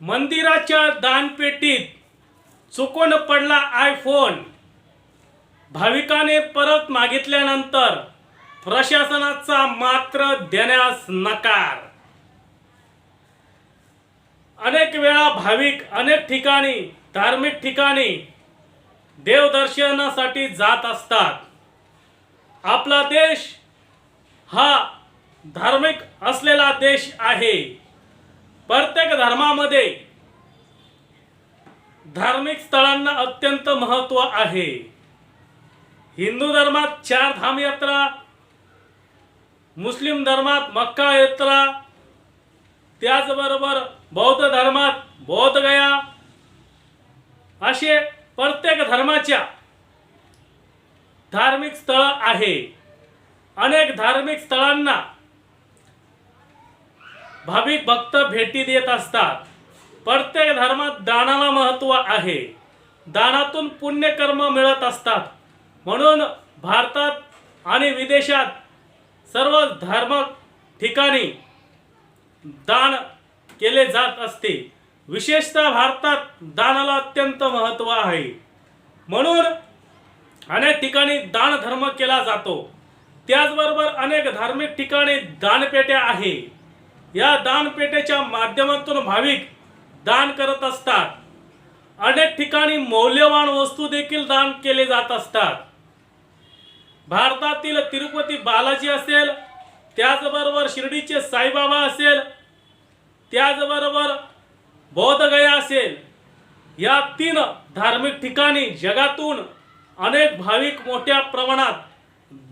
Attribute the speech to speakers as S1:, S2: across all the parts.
S1: मंदिराच्या दानपेटीत चुकून पडला आयफोन भाविकाने परत मागितल्यानंतर प्रशासनाचा मात्र देण्यास नकार. अनेक वेळा भाविक अनेक ठिकाणी धार्मिक ठिकाणी देवदर्शनासाठी जात असतात. आपला देश हा धार्मिक असलेला देश आहे. प्रत्येक धर्मामध्ये धार्मिक स्थळांना अत्यंत महत्त्व आहे. हिंदू धर्मात चार धाम यात्रा मुस्लिम धर्मात मक्का यात्रा त्याचबरोबर बौद्ध धर्मात बौद्धगया असे प्रत्येक धर्माच्या धार्मिक स्थळ आहे. अनेक धार्मिक स्थळांना भाविक भक्त भेटी देत असतात. प्रत्येक धर्मात दानाला महत्त्व आहे. दानातून पुण्यकर्म मिळत असतात. म्हणून भारतात आणि विदेशात सर्व धर्म ठिकाणी दान केले जात असते. विशेषतः भारतात दानाला अत्यंत महत्त्व आहे. म्हणून अनेक ठिकाणी दान धर्म केला जातो. त्याचबरोबर अनेक धार्मिक ठिकाणी दानपेट्या आहे. या दानपेठेच्या माध्यमातून भाविक दान करत असतात. अनेक ठिकाणी मौल्यवान वस्तू देखील दान केले जात असतात. भारतातील तिरुपती बालाजी असेल त्याचबरोबर शिर्डीचे साईबाबा असेल त्याचबरोबर बौद्धगया असेल या तीन धार्मिक ठिकाणी जगातून अनेक भाविक मोठ्या प्रमाणात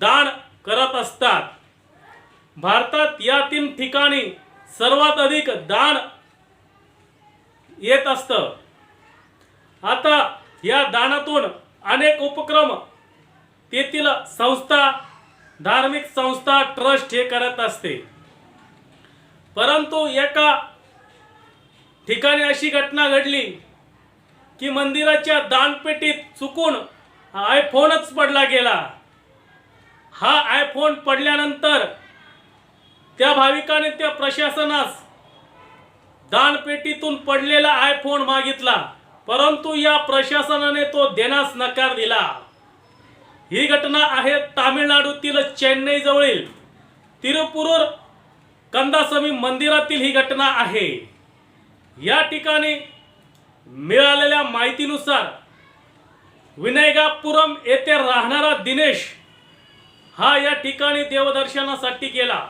S1: दान करत असतात. भारतात या तीन ठिकाणी सर्वात अधिक दान येत असतं. आता या दानातून अनेक उपक्रम तेथील संस्था धार्मिक संस्था ट्रस्ट हे करत असते. परंतु एका ठिकाणी अशी घटना घडली की मंदिराच्या दानपेटीत चुकून आयफोनच पडला गेला. हा आयफोन पडल्यानंतर त्या भाविकाने त्या प्रशासनास दानपेटीतून पडलेला आयफोन मागितला परंतु या प्रशासनाने तो देण्यास नकार दिला. ही घटना आहे तामिळनाडूतील चेन्नई जवळील तिरुपुरूर कंदासमी मंदिरातील ही घटना आहे. या ठिकाणी मिळालेल्या माहितीनुसार विनायकापुरम येथे राहणारा दिनेश हा या ठिकाणी देवदर्शनासाठी गेला.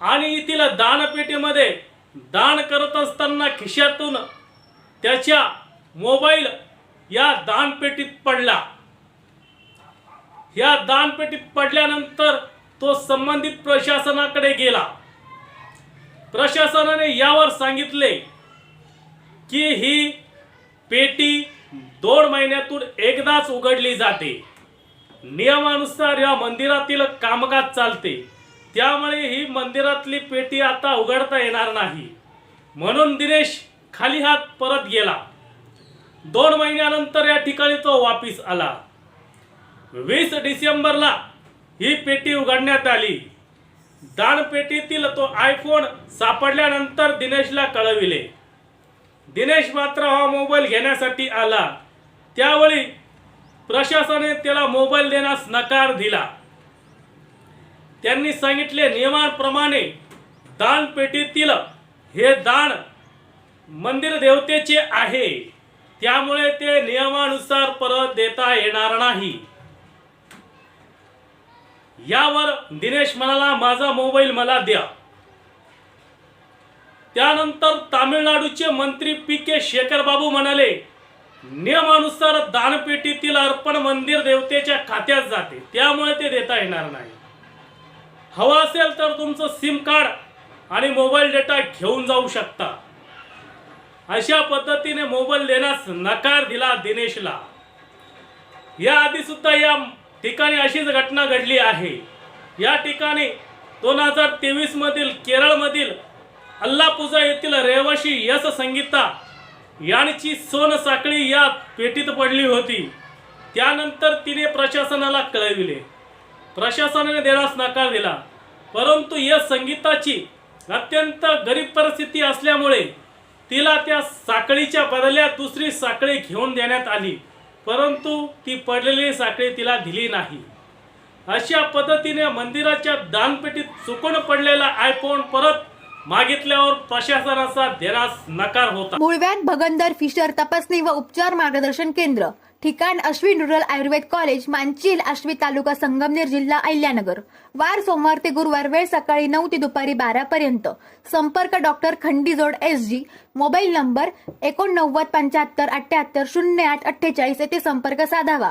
S1: आणि तिला दानपेटीमध्ये दान करत असताना खिशातून त्याच्या मोबाईल या दानपेटीत पडला. या दानपेटीत पडल्यानंतर तो संबंधित प्रशासनाकडे गेला. प्रशासनाने यावर सांगितले की ही पेटी दोन महिन्यातून एकदाच उघडली जाते. नियमानुसार या मंदिरातील कामकाज चालते. त्यामुळे ही मंदिरातली पेटी आता उघडता येणार नाही. म्हणून दिनेश खाली हात परत गेला. दोन महिन्यानंतर या ठिकाणी तो वापिस आला. वीस डिसेंबरला ही पेटी उघडण्यात आली. दानपेटीतील तो आयफोन सापडल्यानंतर दिनेशला कळविले. दिनेश मात्र हा मोबाईल घेण्यासाठी आला. त्यावेळी प्रशासनाने त्याला मोबाईल देण्यास नकार दिला. त्यांनी सांगितले नियमांप्रमाणे दानपेटीतील हे दान मंदिर देवतेचे आहे. त्यामुळे ते नियमानुसार परत देता येणार नाही. यावर दिनेश म्हणाला माझा मोबाईल मला द्या. त्यानंतर तामिळनाडूचे मंत्री पी के शेखर बाबू म्हणाले नियमानुसार दानपेटीतील अर्पण मंदिर देवतेच्या खात्यात जाते. त्यामुळे ते देता येणार नाही. हवं असेल तर तुमचं सिम कार्ड आणि मोबाईल डेटा घेऊन जाऊ शकता. अशा पद्धतीने मोबाईल देण्यास नकार दिला दिनेशला. याआधी सुद्धा या ठिकाणी अशीच घटना घडली आहे. या ठिकाणी दोन हजार तेवीसमधील केरळमधील अल्लापूजा येथील रहिवाशी यश संगीता यांची सोन साखळी या पेटीत पडली होती. त्यानंतर तिने प्रशासनाला कळविले. प्रशासनाने देण्यास नकार दिला. परंतु या संगीताची अत्यंत गरीब परिस्थिती असल्यामुळे तिला त्या साखळीच्या बदल्यात दुसरी साखळी घेऊन देण्यात आली. परंतु ती पडलेली साखळी तिला दिली नाही. अशा पद्धतीने मंदिराच्या दानपेटीत चुकून पडलेला आयफोन परत मागितल्यावर प्रशासनाचा देण्यास नकार होता.
S2: मुळव्यात भगंदर फिशर तपासणी व उपचार मार्गदर्शन केंद्र ठिकाण अश्विन रुरल आयुर्वेद कॉलेज मानचील आश्वी तालुका संगमनेर जिल्हा अहिल्यानगर. वार सोमवार ते गुरुवार वेळ सकाळी नऊ ते दुपारी बारा पर्यंत. संपर्क doctor Khandijod S G mobile number एकोणनव्वद पंच्याहत्तर अठ्याहत्तर शून्य आठ अठ्ठेचाळीस येथे संपर्क साधावा.